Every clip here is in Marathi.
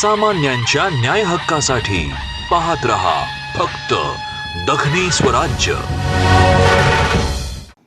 सामान्यांच्या न्याय हक्कासाठी पाहत रहा फक्त दखनी स्वराज्य.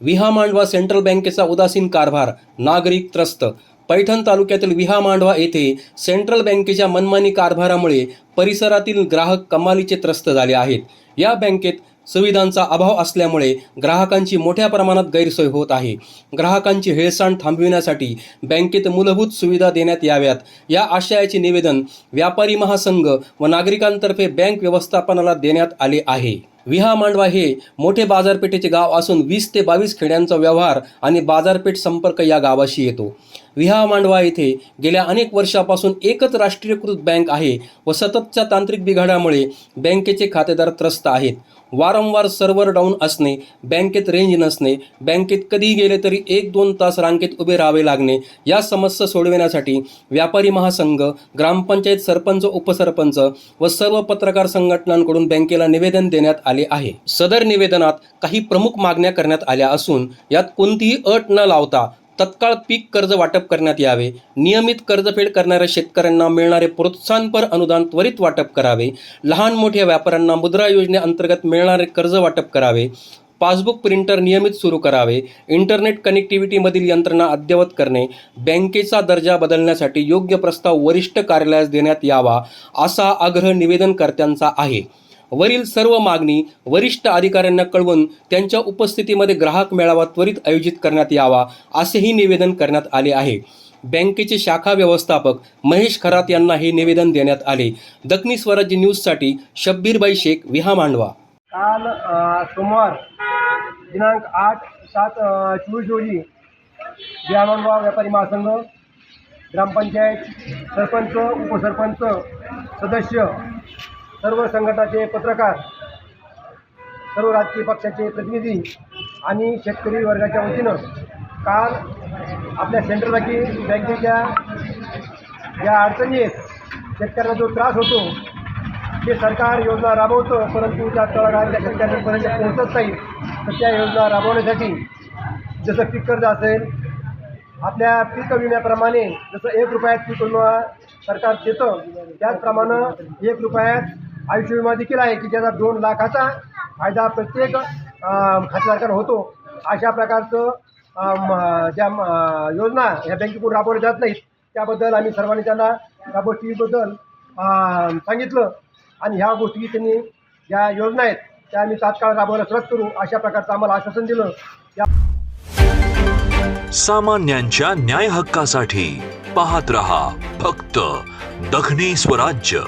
विहा मांडवा सेंट्रल बँकेचा उदासीन कारभार नागरिक त्रस्त. पैठण तालुक्यातील विहा मांडवा येथे सेंट्रल बँकेच्या मनमानी कारभारामुळे परिसरातील ग्राहक कमालीचे त्रस्त झाले आहेत. या बँकेत सुविधांचा अभाव असल्यामुळे ग्राहकांची मोठ्या प्रमाणात गैरसोय होत आहे. ग्राहकांची हेळसांड थांबविण्यासाठी बँकेत मूलभूत सुविधा देण्यात याव्यात. या आशयाचे निवेदन व्यापारी महासंघ व नागरिकांतर्फे बँक व्यवस्थापनाला देण्यात आले आहे. विहा मांडवा हे मोठे बाजारपेठेचे गाव असून वीस ते बावीस खेड्यांचा व्यवहार आणि बाजारपेठ संपर्क या गावाशी येतो. विहा मांडवा येथे गेल्या अनेक वर्षापासून एकच राष्ट्रीयकृत बँक आहे व सततच्या तांत्रिक बिघाडामुळे बँकेचे खातेदार त्रस्त आहेत. वारंवार सर्व्हर डाऊन असणे बँकेत रेंज नसणे बँकेत कधीही गेले तरी एक दोन तास रांगेत उभे राहावे लागणे या समस्या सोडविण्यासाठी व्यापारी महासंघ ग्रामपंचायत सरपंच उपसरपंच व सर्व पत्रकार संघटनांकडून बँकेला निवेदन देण्यात आले आहे. सदर निवेदनात काही प्रमुख मागण्या करण्यात आल्या असून यात कोणतीही अट न लावता तत्काळ पीक कर्ज वाटप करण्यात यावे. नियमित कर्जफेड करणाऱ्या शेतकऱ्यांना मिळणारे प्रोत्साहनपर अनुदान त्वरित वाटप करावे. लहान मोठ्या व्यापाऱ्यांना मुद्रा योजनेअंतर्गत मिळणारे कर्ज वाटप करावे. पासबुक प्रिंटर नियमित सुरू करावे. इंटरनेट कनेक्टिव्हिटीमधील यंत्रणा अद्ययावत करणे. बँकेचा दर्जा बदलण्यासाठी योग्य प्रस्ताव वरिष्ठ कार्यालयास देण्यात यावा असा आग्रह निवेदनकर्त्यांचा आहे. वरील सर्व मागणी वरिष्ठ अधिकाऱ्यांना कळवून त्यांच्या उपस्थितीमध्ये ग्राहक मेळावा त्वरित आयोजित करण्यात यावा असेही निवेदन करण्यात आले आहे. बँकेचे शाखा व्यवस्थापक महेश खरात यांना हे निवेदन देण्यात आले. दखनी स्वराज्य न्यूजसाठी शब्बीरबाई शेख विहा मांडवा. काल सोमवार दिनांक आठ सात चोवीस रोजी ग्रामणवा व्यापारी महासंघ ग्रामपंचायत सरपंच उपसरपंच सदस्य सर्व संघटनाचे पत्रकार सर्व राजकीय पक्षाचे प्रतिनिधी आणि शेतकरी वर्गाच्या वतीनं काल आपल्या सेंट्रल बँके बँकेच्या ज्या अडचणी आहेत शेतकऱ्यांना जो त्रास होतो ते सरकार योजना राबवतं परंतु त्या तळागाळातल्या शेतकऱ्यांपर्यंत पोहोचत नाही तर त्या योजना राबवण्यासाठी जसं पीक कर्ज असेल आपल्या पीक विम्याप्रमाणे जसं एक रुपयात पीक विमा सरकार देतं त्याचप्रमाणे एक रुपयात आयुष्य विमा देखील आहे की ज्याचा दोन लाखाचा फायदा प्रत्येक अं, होतो. अशा प्रकारचं ज्या योजना ह्या बँकेकडून राबवल्या जात नाहीत. त्याबद्दल आम्ही सर्वांनी त्यांना या गोष्टीबद्दल सांगितलं. आणि ह्या गोष्टी त्यांनी ज्या योजना आहेत त्या आम्ही तात्काळ राबवायला सुरुवात करू अशा प्रकारचं आम्हाला आश्वासन दिलं. या सामान्यांच्या न्याय हक्कासाठी पाहत रहा फक्त दखनी स्वराज्य.